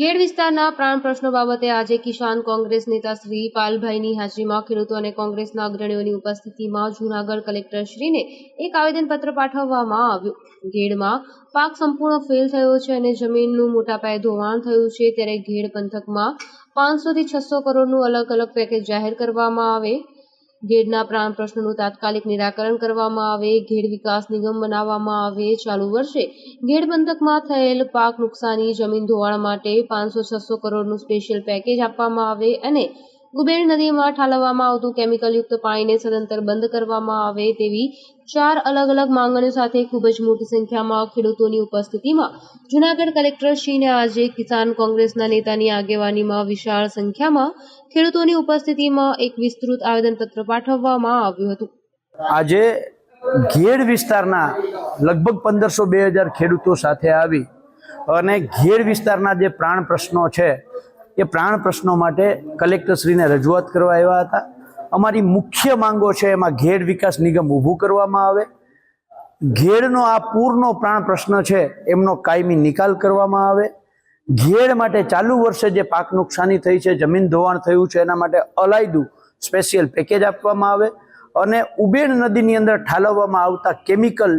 ગેડ વિસ્તારના પ્રાણ પ્રશ્નો બાબતે આજે કિસાન કોંગ્રેસ નેતા શ્રી પાલભાઈની હાજરીમાં ખેડૂતો અને કોંગ્રેસના અગ્રણીઓની ઉપસ્થિતિમાં જૂનાગઢ કલેક્ટરશ્રીને એક આવેદનપત્ર પાઠવવામાં આવ્યું. ગેડમાં પાક સંપૂર્ણ ફેલ થયો છે અને જમીનનું મોટા પાયે ધોવાણ થયું છે, ત્યારે ગેડ પંથકમાં પાંચસોથી છસો કરોડનું અલગ અલગ પેકેજ જાહેર કરવામાં આવે. ગેડના પ્રાણ પ્રશ્નનું તાત્કાલિક નિરાકરણ કરવામાં આવે, ઘેડ વિકાસ નિગમ બનાવવામાં આવે, ચાલુ વર્ષે ઘેડ બંધકમાં થયેલ પાક નુકસાની જમીન ધોવાણ માટે પાંચસો છસો કરોડનું સ્પેશિયલ પેકેજ આપવામાં આવે અને કુબેર નદીમાં ઠાલવવામાં આવતું કેમિકલયુક્ત પાણીને સદંતર બંધ કરવામાં આવે તેવી ચાર અલગ અલગ માંગણીઓ સાથે ખૂબ જ મોટી સંખ્યામાં ખેડૂતોની ઉપસ્થિતિમાં જૂનાગઢ કલેક્ટરશ્રીને આજે કિસાન કોંગ્રેસના નેતાની આગેવાનીમાં વિશાળ સંખ્યામાં ખેડૂતોની ઉપસ્થિતિમાં એક વિસ્તૃત આવેદનપત્ર પાઠવવામાં આવ્યું હતું. આજે ઘેડ વિસ્તારના લગભગ પંદરસો બે હજાર ખેડૂતો સાથે આવી અને ઘેડ વિસ્તારના જે પ્રાણ પ્રશ્નો છે એ પ્રાણ પ્રશ્નો માટે કલેક્ટરશ્રીને રજૂઆત કરવા આવ્યા હતા. અમારી મુખ્ય માંગો છે એમાં ઘેડ વિકાસ નિગમ ઊભું કરવામાં આવે. ઘેડનો આ પૂરનો પ્રાણ પ્રશ્ન છે એમનો કાયમી નિકાલ કરવામાં આવે. ઘેડ માટે ચાલુ વર્ષે જે પાક નુકસાની થઈ છે, જમીન ધોવાણ થયું છે, એના માટે અલાયદું સ્પેશિયલ પેકેજ આપવામાં આવે. અને ઉબેર નદીની અંદર ઠાલવવામાં આવતા કેમિકલ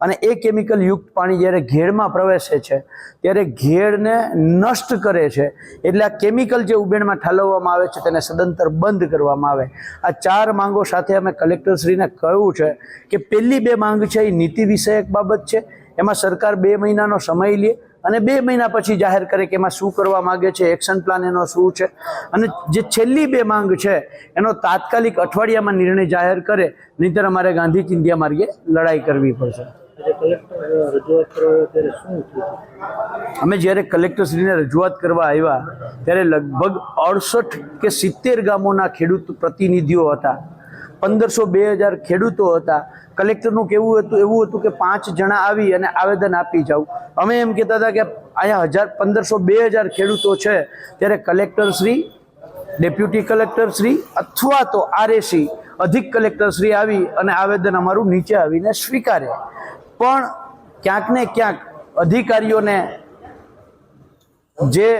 અને એ કેમિકલ યુક્ત પાણી જ્યારે ઘેડમાં પ્રવેશે છે, ત્યારે ઘેડને નષ્ટ કરે છે. એટલે આ કેમિકલ જે ઉબેણમાં ઠાલવવામાં આવે છે, તેને સદંતર બંધ કરવામાં આવે. આ ચાર માંગો સાથે અમે કલેક્ટરશ્રીને કહ્યું છે કે પહેલી બે માંગ છે એ નીતિ વિષયક બાબત છે. એમાં સરકાર બે મહિનાનો સમય લે અને બે મહિના પછી જાહેર કરે કે એમાં શું કરવા માંગે છે એક્શન પ્લાન એનો શું છે. અને જે છેલ્લી બે માંગ છે, એનો તાત્કાલિક અઠવાડિયામાં નિર્ણય જાહેર કરે, નહીંતર અમારે ગાંધી ચિંધ્યા માર્ગે લડાઈ કરવી પડશે. અમે જ્યારે કલેક્ટરશ્રીને રજૂઆત કરવા આવ્યા, ત્યારે લગભગ અડસઠ કે સિત્તેર ગામોના ખેડૂત પ્રતિનિધિઓ હતા. પંદરસો બે હજાર ખેડૂતો હતા. કલેક્ટરનું કેવું હતું, એવું હતું કે પાંચ જણા આવી અને આવેદન આપી જાવ અમે એમ કહેતા હતા કે અહીંયા હજાર પંદરસો બે હજાર ખેડૂતો છે, ત્યારે કલેક્ટરશ્રી, ડેપ્યુટી કલેક્ટરશ્રી અથવા તો આરએસી અધિક કલેક્ટરશ્રી આવી અને આવેદન અમારું નીચે આવીને સ્વીકારે. પણ ક્યાંક ને ક્યાંક અધિકારીઓને જે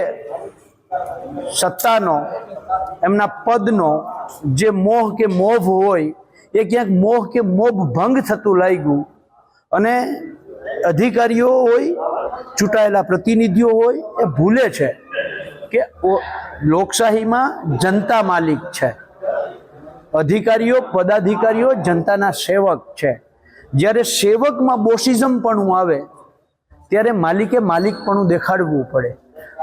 સત્તાનો, એમના પદનો જે મોહ કે મોભ હોય, એ ક્યાંક મોહ કે મોભ ભંગ થતું લાગ્યું. અને અધિકારીઓ હોય, ચૂંટાયેલા પ્રતિનિધિઓ હોય, એ ભૂલે છે કે લોકશાહીમાં જનતા માલિક છે. અધિકારીઓ, પદાધિકારીઓ જનતાના સેવક છે. જ્યારે સેવકમાં બોસિઝમ પણ આવે, ત્યારે માલિકે માલિકપણું દેખાડવું પડે.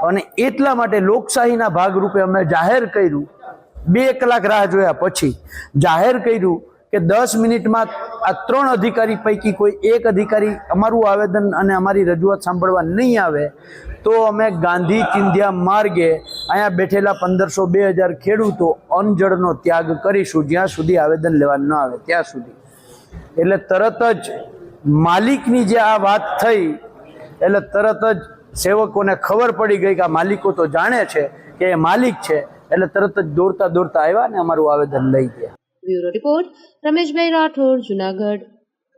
અને એટલા માટે લોકશાહીના ભાગરૂપે અમે જાહેર કર્યું, બે કલાક રાહ જોયા પછી. જાહેર કર્યું કે દસ મિનિટમાં આ ત્રણ અધિકારી પૈકી કોઈ એક અધિકારી અમારું આવેદન અને અમારી રજૂઆત સાંભળવા નહીં આવે, તો અમે ગાંધી ચિંધ્યા માર્ગે અહીંયા બેઠેલા પંદરસો બે હજાર ખેડૂતો અનજળનો ત્યાગ કરીશું, જ્યાં સુધી આવેદન લેવા ન આવે, ત્યાં સુધી. એટલે તરત જ માલિકની જે આ વાત થઈ, એટલે તરત જ સેવકોને ખબર પડી ગઈ કે આ માલિકો તો જાણે છે કે એ માલિક છે, એટલે તરત જ દોડતા દોડતા આવ્યા ને અમારું આવેદન લઈ ગયા. Bureau report, Rameshbhai Rathod, Junagadh.